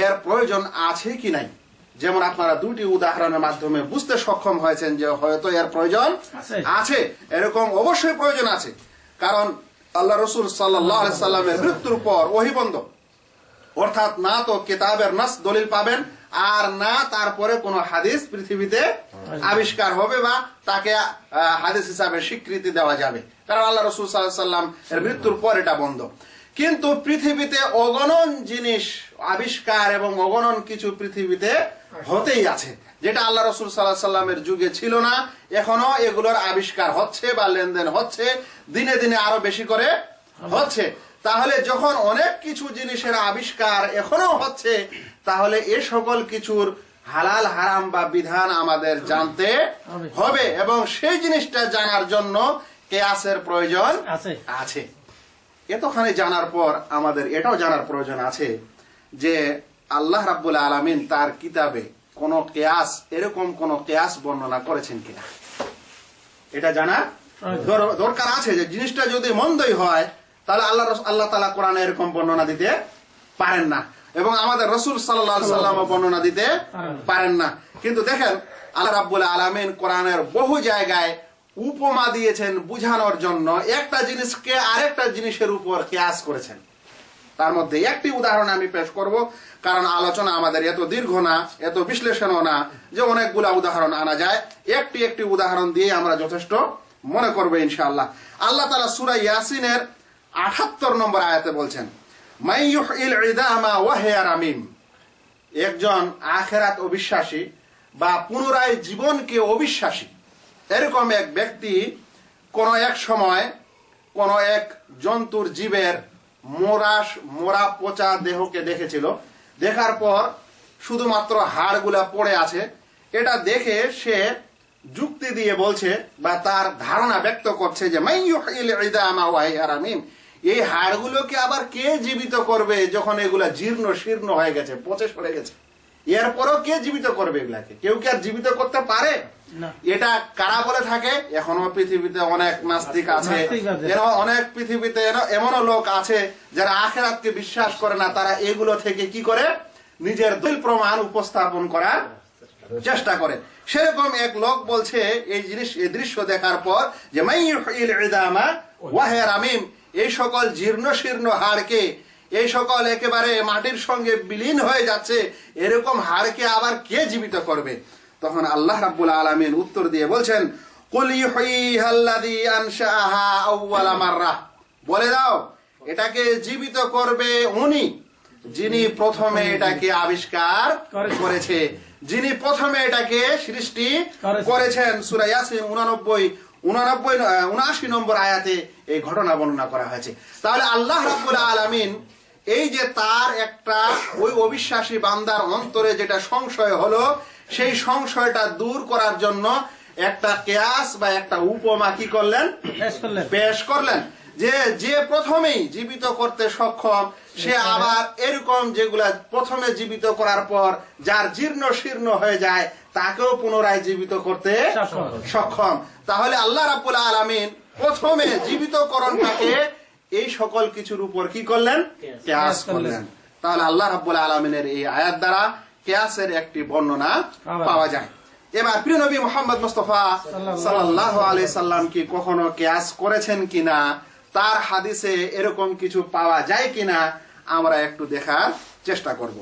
এর প্রয়োজন আছে কি নাই? যেমন আপনারা দুটি উদাহরণের মাধ্যমে বুঝতে সক্ষম হয়েছেন যে হয়তো এর প্রয়োজন আছে। এরকম অবশ্যই প্রয়োজন আছে। কারণ আল্লাহ রসুল সাল্লাহ সাল্লামের মৃত্যুর পর ওহি বন্ধ অর্থাৎ না তো কেতাবের নাস দলিল পাবেন আর না তারপরে কোনো হাদিস পৃথিবীতে আবিষ্কার হবে বা তাকে হাদিস হিসাবে স্বীকৃতি দেওয়া যাবে। কারণ আল্লাহ রসুল সাল্লাহ সাল্লাম এর মৃত্যুর পর এটা বন্ধ। কিন্তু পৃথিবীতে অগণন জিনিস আবিষ্কার এবং অগণন কিছু পৃথিবীতে হতেই আছে যেটা আল্লাহ রসুল সাল্লাহ সাল্লামের যুগে ছিল না এখনও এগুলোর আবিষ্কার হচ্ছে বা লেনদেন হচ্ছে দিনে দিনে আরও বেশি করে হচ্ছে। তাহলে যখন অনেক কিছু জিনিসের আবিষ্কার এখনও হচ্ছে তাহলে এ সকল কিছুর হালাল হারাম বা বিধান আমাদের জানতে হবে। এবং সেই জিনিসটা জানার জন্য কেয়াসের প্রয়োজন আছে। আছে। এতখানি জানার পর আমাদের এটাও জানার প্রয়োজন আছে যে আল্লাহ রাব্বুল আলামিন তার কিতাবে কোন কেয়াস এরকম কোন কেয়াস বর্ণনা করেছেন কিনা? এটা জানা দরকার আছে যে জিনিসটা যদি মন্দই হয় তাহলে আল্লাহ আল্লাহ তালা কোরআনে এরকম বর্ণনা দিতে পারেন না। এবং আমাদের রসুল সাল্লাহ সাল্লাম বর্ণনা দিতে পারেন না। কিন্তু দেখেন আল্লাহ রাব্বুল আলামিন কোরআনের বহু জায়গায় উপমা দিয়েছেন বুঝানোর জন্য। একটা জিনিসকে আরেকটা জিনিসের উপর কেয়াস করেছেন। তার মধ্যে একটি উদাহরণ আমি পেশ করব, কারণ আলোচনা আমাদের এত দীর্ঘ না, এত বিশ্লেষণও না যে অনেকগুলা উদাহরণ আনা যায়। একটি একটি উদাহরণ দিয়ে আমরা যথেষ্ট মনে করব ইনশাআল্লাহ। আল্লাহ তালা সুরা ইয়াসিনের আঠাত্তর নম্বর আয়াতে বলছেন একজন আখেরাত অবিশ্বাসী বা পুনরায় জীবনকে অবিশ্বাসী এরকম এক ব্যক্তি কোন এক সময় কোন এক জন্তুর জীবের মোরাস, মোরা পচা দেহকে দেখেছিল। দেখার পর শুধুমাত্র হাড়গুলা পড়ে আছে। এটা দেখে সে যুক্তি দিয়ে বলছে বা তার ধারণা ব্যক্ত করছে যে এই হাড়গুলোকে আবার কে জীবিত করবে যখন এগুলা জীর্ণ শীর্ণ হয়ে গেছে, পচে সরে গেছে? এরপরও কে জীবিত করবে এগুলাকে? কেউ কি আর জীবিত করতে পারে? এটা কারা বলে থাকে? এখনও পৃথিবীতে অনেক নাস্তিক আছে। অনেক পৃথিবীতে এমনও লোক আছে যারা আখেরাতকে বিশ্বাস করে না। তারা এগুলো থেকে কি করে? নিজের দলিল প্রমাণ উপস্থাপন করার চেষ্টা করে। সেরকম এক লোক বলছে এই জিনিস এই দৃশ্য দেখার পর যে মাইয়ুহিল ইদামা ওয়াহিয়া রামিম এই সকল জীর্ণ শীর্ণ হাড়কে এই সকল একেবারে মাটির সঙ্গে বিলীন হয়ে যাচ্ছে। এরকম হাড়কে আবার কে জীবিত করবে? তখন আল্লাহ রাব্বুল আলামিন উত্তর দিয়ে বলছেন বলে দাও এটাকে জীবিত করবে উনি যিনি প্রথমে এটাকে আবিষ্কার করেছে। যিনি প্রথমে এটাকে সৃষ্টি করেছে। করেছেন সুরা ইয়াসিন উনানব্বই উনানব্বই উনআশি নম্বর আয়াতে এই ঘটনা বর্ণনা করা হয়েছে। তাহলে আল্লাহ রাব্বুল আলামিন এই যে তার একটা ওই অবিশ্বাসী বান্দার অন্তরে যেটা সংশয় হলো সেই সংশয়টা দূর করার জন্য একটা কেয়াস বা একটা উপমা কি করলেন? পেশ করলেন। যে যে প্রথমেই জীবিত করতে সক্ষম সে আবার এরকম যেগুলা প্রথমে জীবিত করার পর যার জীর্ণ শীর্ণ হয়ে যায় তাকেও পুনরায় জীবিত করতে সক্ষম। তাহলে আল্লাহ রাব্বুল আলামিন প্রথমে জীবিতকরণটাকে এই সকল কিছুর উপর কি করলেন? কেয়াস করলেন। তাহলে আল্লাহ রাব্বুল আলামিনের এই আয়াত দ্বারা কেয়াসের একটি বর্ণনা পাওয়া যায়। এবার প্রিয় নবী মোহাম্মদ মুস্তফা সাল্লাল্লাহু আলাইহি সাল্লাম। কি কখনো কেয়াস করেছেন কিনা? তার হাদিসে এরকম কিছু পাওয়া যায় কিনা? আমরা একটু দেখার চেষ্টা করব।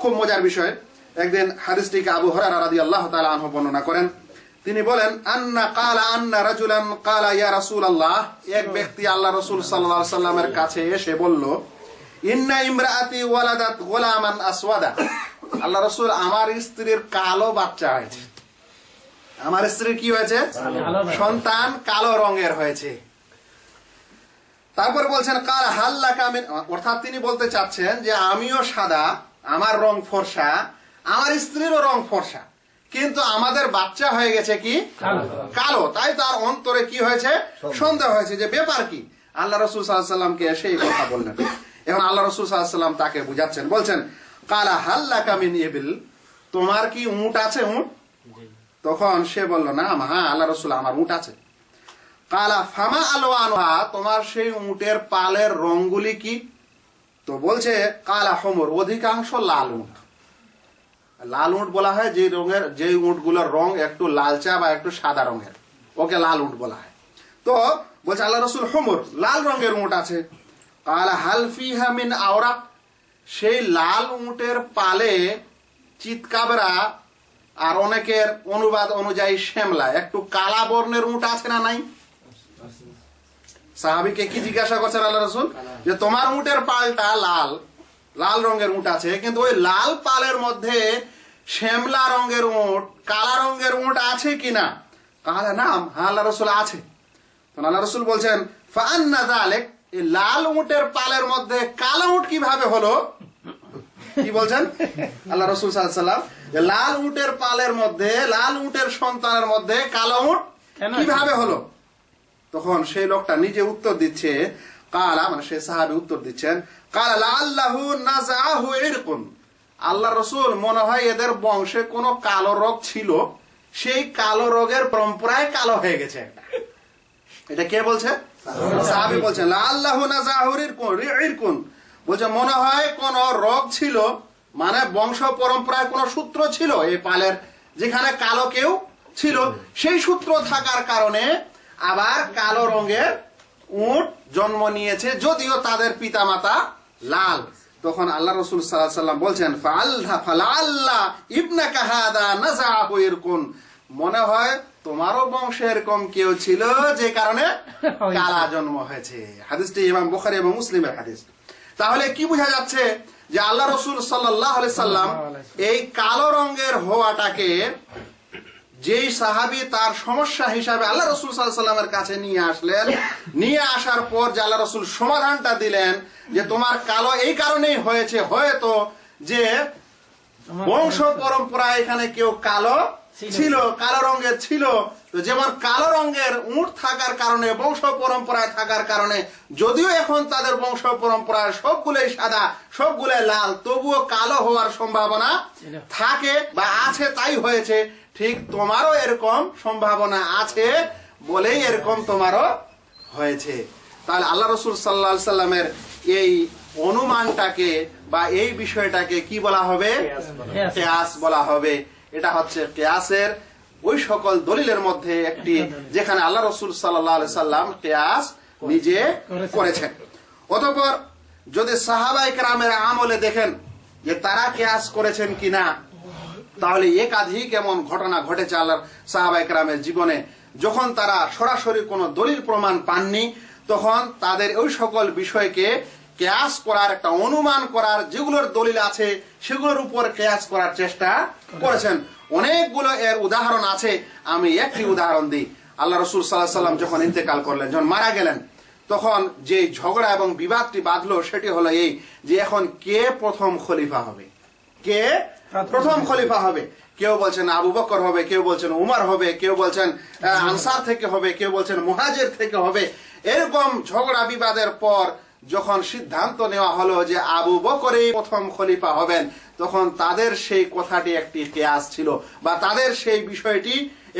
খুব মজার বিষয়। একদিন হাদিসটিকে আবু হরারা রাদিয়াল্লাহু তাআলা আনহু বর্ণনা করেন। তিনি বলেন, আন্না কালা আন্না রাজুলান কালা ইয়া রাসূলুল্লাহ। এক ব্যক্তি আল্লাহ রসুল আলাইহি সাল্লামের কাছে এসে বলল, ইন্না ইমরাআতি ওয়ালাদাত গোলামান আসওয়াদা। আল্লাহ রসুল, আমার স্ত্রীর কালো বাচ্চা হয়েছে। আমার স্ত্রীর কি হয়েছে? সন্তান কালো রঙের হয়েছে। তারপর বলছেন, কাল হাল্লা কামিন অর্থাৎ তিনি বলতে চাচ্ছেন যে, আমিও সাদা, আমার রং ফর্সা, আমার স্ত্রীরও রং ফর্সা। কিন্তু আমাদের বাচ্চা হয়ে গেছে কি? কালো। তাই তার অন্তরে কি হয়েছে? সন্দেহ। হয়েছে যে ব্যাপার কি? আল্লাহ রসুল সাল্লামকে এসে এই কথা বললেন। এখন আল্লাহ রসুল সাল্লাম তাকে বুঝাচ্ছেন বলছেন কালা হাল্লা কামিন ইবিল? তোমার কি উঁট আছে উঁট? তখন সে বলল না হ্যাঁ আল্লাহ রসুল আমার উঁট আছে। কালা ফামা আলো আনোহা তোমার সেই উঁটের পালের রঙগুলি কি? তো বলছে কালা হমর অধিকাংশ লাল উঁট। লাল উঁট বলা হয় যে রঙের যে উঁটগুলোর রং একটু লালচা বা একটু সাদা রঙের, ওকে লাল উঁট বলা হয়। তো বলছে আল্লাহ রসুল, হমর, লাল রঙের উঁট আছে। হালফি হামিন সেই লাল উঁটের পালে চিৎকাবরা আর অনেকের অনুবাদ অনুযায়ী শ্যামলা। একটু কালা বর্ণের উঁট আছে না নাই? সাহাবিকে কি জিজ্ঞাসা করছেন আল্লাহ রসুল? যে তোমার উঁটের পালটা লাল লাল রঙের উঁট আছে, কিন্তু ওই লাল পালের মধ্যে শ্যামলা রঙের উঁট কালা রঙের উঁট আছে কিনা? কালা নাম হ্যাঁ আল্লাহ রসুল আছে। তখন আল্লাহ রসুল বলছেন ফান্না দালেক এই লাল উঁটের পালের মধ্যে কালো উঁট কীভাবে হলো? কি বলছেন? আল্লাহ রসুল সাল্লাম লাল উঁটের পালের মধ্যে লাল উঁটের সন্তানের মধ্যে কালো উঁট কীভাবে হলো? তখন সেই লোকটা নিজে উত্তর দিচ্ছে কালা মানে সে সাহাবি উত্তর দিচ্ছেন কালা আল্লাহ নাজাহু এরকম আল্লাহ রসুল মনে হয় এদের বংশে কোনো কালো রোগ ছিল। সেই কালো রোগের পরম্পরায় কালো হয়ে গেছে এটা কে বলছে? সাহাবি বলছেন আল্লাহ নাজাহুরির কোন ইরকুন বলছে, মনে হয় কোন রোগ ছিল মানে বংশ পরম্পরায় কোন সূত্র ছিল এই পালের, যেখানে কালো কেউ ছিল? সেই সূত্র থাকার কারণে আবার কালো রঙের উট জন্ম নিয়েছে, যদিও তাদের পিতামাতা লাল। তখন আল্লাহ রসুল সাল্লাম বলছেন ফাল্লাহ ইবনা কাহাদা নাজাহু ইরকুন। মনে হয় তোমারও বংশে এরকম কেউ ছিল যে কারণে কালা জন্ম হয়েছে। হাদিসটি ইমাম বুখারী এবং মুসলিমের হাদিস। তাহলে কি বোঝা যাচ্ছে যে আল্লাহ রসুল সাল্লাহ সাল্লাম। এই কালো রঙের হওয়াটাকে যেই সাহাবি তার সমস্যা হিসাবে আল্লাহ রসুল সাল্লামের কাছে নিয়ে আসলেন নিয়ে আসার পর যে আল্লাহ রসুল সমাধানটা দিলেন যে তোমার কালো এই কারণেই হয়েছে হয়তো যে বংশ পরম্পরা এখানে কেউ কালো ছিল। কালো রঙের ছিল। তো যেমন কালো রঙের উঁট থাকার কারণে বংশ পরম্পরায় থাকার কারণে যদিও এখন তাদের বংশ পরম্পরায় সবগুলোই সাদা সবগুলোই লাল তবুও কালো হওয়ার সম্ভাবনা থাকে বা আছে তাই হয়েছে। ঠিক তোমারও এরকম সম্ভাবনা আছে বলেই এরকম তোমারও হয়েছে তাহলে আল্লাহ রসুল সাল্লা সাল্লামের এই অনুমানটাকে বা এই বিষয়টাকে কি বলা হবে কেয়াস। বলা হবে এটা হচ্ছে কেয়াসের ওই সকল দলিলের মধ্যে একটি যেখানে আল্লাহ রসুল সাল্লাহ সাল্লাম কেয়াস নিজে করেছেন। অতপর যদি সাহাবাই রামের আমলে দেখেন যে তারা কেয়াস করেছেন কিনা তাহলে একাধিক এমন ঘটনা ঘটেছে আল্লাহর সাহাবাই রামের জীবনে। যখন তারা সরাসরি কোনো দলিল প্রমাণ পাননি, তখন তাদের ওই সকল বিষয়কে কেয়াস করার একটা অনুমান করার যেগুলোর দলিল আছে, সেগুলোর উপর কেয়াস করার চেষ্টা করেছেন। অনেকগুলো এর উদাহরণ আছে, আমি একটি উদাহরণ দিই। আল্লাহ রসুল সাল্লাহ সাল্লাম যখন ইন্তেকাল করলেন, যখন মারা গেলেন, তখন যে ঝগড়া এবং বিবাদটি বাঁধলো, সেটি হলো এই যে এখন কে প্রথম খলিফা হবে? কে প্রথম খলিফা হবে। কেউ বলছেন আবু বকর হবে কেউ বলছেন উমার হবে কেউ বলছেন আনসার থেকে হবে কেউ বলছেন মহাজের থেকে হবে। এরকম ঝগড়া বিবাদের পর যখন সিদ্ধান্ত নেওয়া হলো যে আবু বকরেই প্রথম খলিফা হবেন তখন তাদের সেই কথাটি একটি কেয়াস ছিল বা তাদের সেই বিষয়টি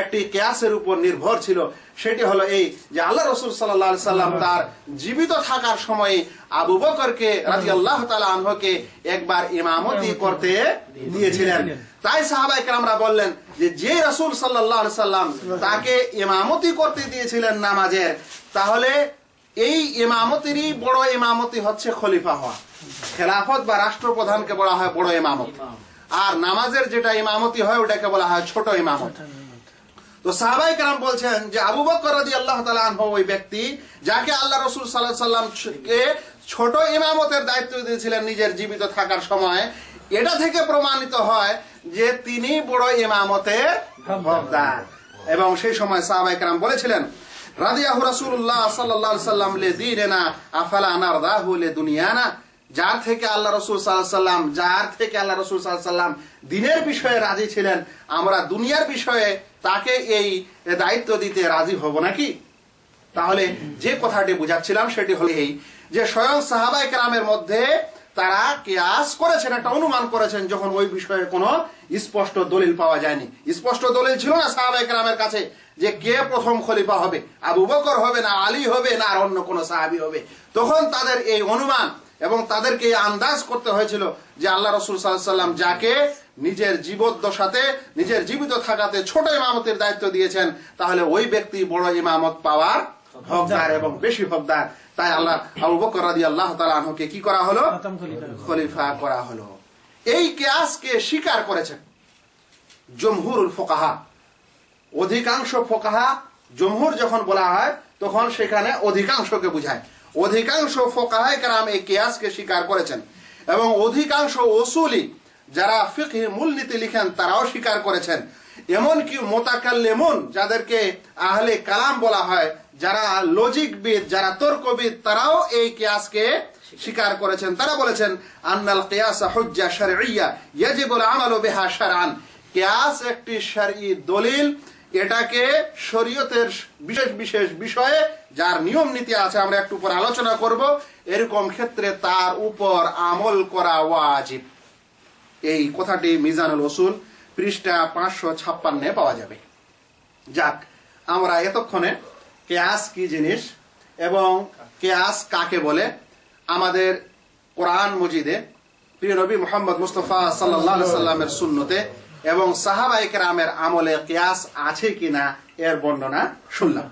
একটি কেয়াসের উপর নির্ভর ছিল। সেটি হলো এই যে আল্লাহ রসুল সাল্লাহ সাল্লাম তার জীবিত থাকার সময় আবু বকরকে রাজি আল্লাহ তালা আনহকে একবার ইমামতি করতে দিয়েছিলেন। তাই সাহাবাই আমরা বললেন যে যে রসুল সাল্লাহ সাল্লাম তাকে ইমামতি করতে দিয়েছিলেন নামাজের তাহলে এই ইমামতিরই বড় ইমামতি হচ্ছে খলিফা হওয়া। খেলাফত বা রাষ্ট্রপ্রধানকে বলা হয় বড় ইমামত। আর নামাজের যেটা ইমামতি হয় ওটাকে বলা হয় ছোট ইমামত। তো সাহাবাই কালাম বলছেন যে আবু বকর রাজি আল্লাহ তালা আনহু ওই ব্যক্তি যাকে আল্লাহ রসুল সাল্লাহ সাল্লাম কে ছোট ইমামতের দায়িত্ব দিয়েছিলেন নিজের জীবিত থাকার সময়, এটা থেকে প্রমাণিত হয় যে তিনি বড় ইমামতের হকদার এবং সেই সময় সাহাবাই কালাম বলেছিলেন, রাদিয়াহু রাসূলুল্লাহ সাল্লাল্লাহু আলাইহি সাল্লাম লে দীনানা, আফালা নারদাহু লে দুনিয়ানা? যার থেকে আল্লাহ রসুল সাল্লাম যার থেকে আল্লাহ রসুল সাল্লাম দিনের বিষয়ে রাজি ছিলেন, আমরা দুনিয়ার বিষয়ে তাকে এই দায়িত্ব দিতে রাজি হব নাকি? তাহলে যে কথাটি বুঝাচ্ছিলাম সেটি হলো এই যে স্বয়ং সাহাবাই কেরামের মধ্যে তারা কেয়াস করেছেন, একটা অনুমান করেছেন যখন ওই বিষয়ে কোনো স্পষ্ট দলিল পাওয়া যায়নি। স্পষ্ট দলিল ছিল না সাহাবাই কেরামের কাছে যে কে প্রথম খলিফা হবে, আবু বকর হবে না আলী হবে না আর অন্য কোনো সাহাবি হবে। তখন তাদের এই অনুমান এবং তাদেরকে আন্দাজ করতে হয়েছিল যে আল্লাহ রসুল সাল্লাম যাকে নিজের জীবদ্দশাতে নিজের জীবিত থাকাতে ছোট ইমামতের দায়িত্ব দিয়েছেন তাহলে ওই ব্যক্তি বড় ইমামত পাওয়ার হকদার এবং বেশি হকদার। তাই আল্লাহ আবু বকর রাদি আল্লাহ তালা কি করা হলো? খলিফা খলিফা করা হলো। এই কেয়াসকে স্বীকার করেছেন জমহুরুল ফোকাহা। অধিকাংশ ফোকাহা জমহুর যখন বলা হয় তখন সেখানে অধিকাংশকে বুঝায়। অধিকাংশ ফোকাহায় কারাম এই কেয়াসকে স্বীকার করেছেন। এবং অধিকাংশ ওসুলি যারা ফিকহি মূলনীতি লিখেন, তারাও স্বীকার করেছেন। এমনকি মোতাকাল্লেমুন, যাদেরকে আহলে কালাম বলা হয়, যারা লজিকবিদ, যারা তর্কবিদ, তারাও এই কেয়াসকে স্বীকার করেছেন। তারা বলেছেন, আন্নাল কিয়াস হুজ্জা শারঈয়া, ইয়াজিবুল আমালু বিহা শারআন। কিয়াস একটি শারঈ দলিল এটাকে শরীয়তের বিশেষ বিশেষ বিষয়ে যার নিয়ম নীতি আছে, আমরা একটু পর আলোচনা করব। এরকম ক্ষেত্রে তার উপর আমল করা ওয়াজিব। এই কথাটি মিজানুল ওসুল পৃষ্ঠা পাঁচশো ছাপ্পান্নে পাওয়া যাবে। যাক, আমরা এতক্ষণে কেয়াস কি জিনিস এবং কেয়াস কাকে বলে, আমাদের কোরআন মজিদে প্রিয় নবী মোহাম্মদ মুস্তফা সাল্লাহ সাল্লামের সুন্নতে এবং সাহাবাইকেরামের আমলে কেয়াস আছে কিনা এর বর্ণনা শুনলাম।